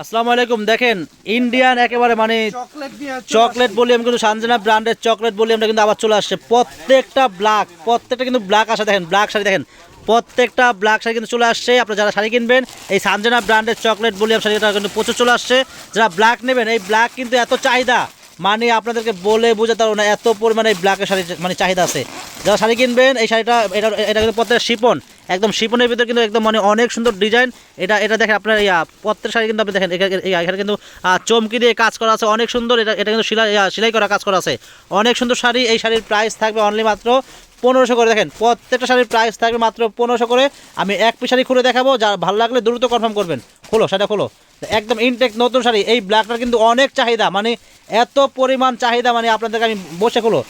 আসসালামু আলাইকুম দেখেন ইন্ডিয়ান একেবারে মানে চকলেট বলি আমি কিন্তু সানজানা ব্র্যান্ডের চকলেট বলি আমরা কিন্তু আবার চলে আসছে। প্রত্যেকটা ব্ল্যাক প্রত্যেকটা কিন্তু ব্ল্যাক আসা দেখেন ব্ল্যাক শাড়ি দেখেন প্রত্যেকটা ব্ল্যাক শাড়ি কিন্তু চলে আসছে। আপনারা যারা শাড়ি কিনবেন এই সানজানা ব্র্যান্ডের চকলেট বলি শাড়িটা কিন্তু প্রচুর চলে আসছে। যারা ব্ল্যাক নেবেন এই ব্ল্যাক কিন্তু এত চাহিদা মানে আপনাদেরকে বলে বোঝাতে পারব না এত পরিমাণে এই ব্ল্যাকের শাড়ি মানে চাহিদা আছে। যারা শাড়ি কিনবেন, এই শাড়িটা, এটা এটা কিন্তু প্রত্যেক শিপন একদম শিপনের ভিতরে কিন্তু একদম মানে অনেক সুন্দর ডিজাইন। এটা এটা দেখেন আপনার, ইয়া প্রত্যেক শাড়ি কিন্তু আপনি দেখেন, এখানে- কিন্তু চমকি দিয়ে কাজ করা আছে, অনেক সুন্দর। এটা এটা কিন্তু সেলাই সেলাই করা কাজ করা আছে। অনেক সুন্দর শাড়ি, এই শাড়ির প্রাইস থাকবে অনলি মাত্র পনেরোশো করে। দেখেন, প্রত্যেকটা শাড়ির প্রাইস থাকবে মাত্র পনেরোশো করে। আমি এক পিস শাড়ি খুলে দেখাবো যা ভালো লাগলে দ্রুত কনফার্ম করবেন। খোলো, শাড়িটা খোলো। একদম ইনটেক নতুন শাড়ি, এই ব্ল্যাকটার কিন্তু অনেক চাহিদা। মানে এত পরিমাণ চাহিদা মানে আপনাদেরকে আমি বসে খোলো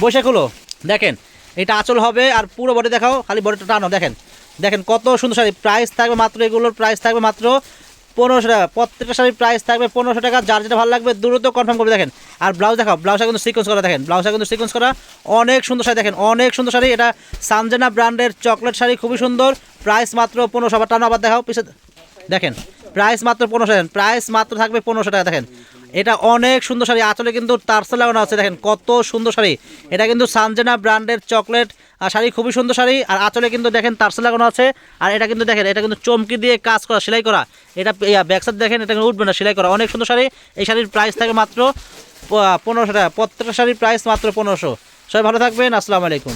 বসে খোলো। দেখেন, এটা আঁচল হবে আর পুরো বডি দেখাও, খালি বডিটা টানো, দেখেন। দেখেন কত সুন্দর শাড়ি প্রাইস থাকবে মাত্র, এগুলোর প্রাইস থাকবে মাত্র পনেরোশো টাকা, প্রত্যেকটা শাড়ির প্রাইস থাকবে পনেরোশো টাকা, যার যেটা ভালো লাগবে দ্রুত কনফার্ম করবে, দেখেন। আর ব্লাউজ দেখাও ব্লাউজটা কিন্তু সিকোয়েন্স করা, দেখেন ব্লাউজটা কিন্তু সিকোয়েন্স করা, অনেক সুন্দর শাড়ি, দেখেন, অনেক সুন্দর শাড়ি। এটা সানজেনা ব্র্যান্ডের চকলেট শাড়ি, খুবই সুন্দর। প্রাইস মাত্র পনেরোশো, আবার টানো, আবার দেখাও, পিছে দেখেন প্রাইস মাত্র পনেরোশো, দেখেন প্রাইস মাত্র থাকবে পনেরোশো টাকা, দেখেন। এটা অনেক সুন্দর শাড়ি আঁচলে কিন্তু টার্সেল লাগানো আছে, দেখেন কত সুন্দর শাড়ি। এটা কিন্তু সানজেনা ব্র্যান্ডের চকলেট, আর শাড়ি খুবই সুন্দর শাড়ি, আর আঁচলে কিন্তু দেখেন টার্সেল লাগানো আছে, আর এটা কিন্তু দেখেন, এটা কিন্তু চমকি দিয়ে কাজ করা, সেলাই করা। এটা ব্যাকসাইড দেখেন, এটা কিন্তু উঠবে না, সেলাই করা। অনেক সুন্দর শাড়ি, এই শাড়ির প্রাইস থাকে মাত্র পনেরোশো টাকা প্রত্যেকটা শাড়ির প্রাইস মাত্র পনেরোশো। সবাই ভালো থাকবেন, আসসালামু আলাইকুম।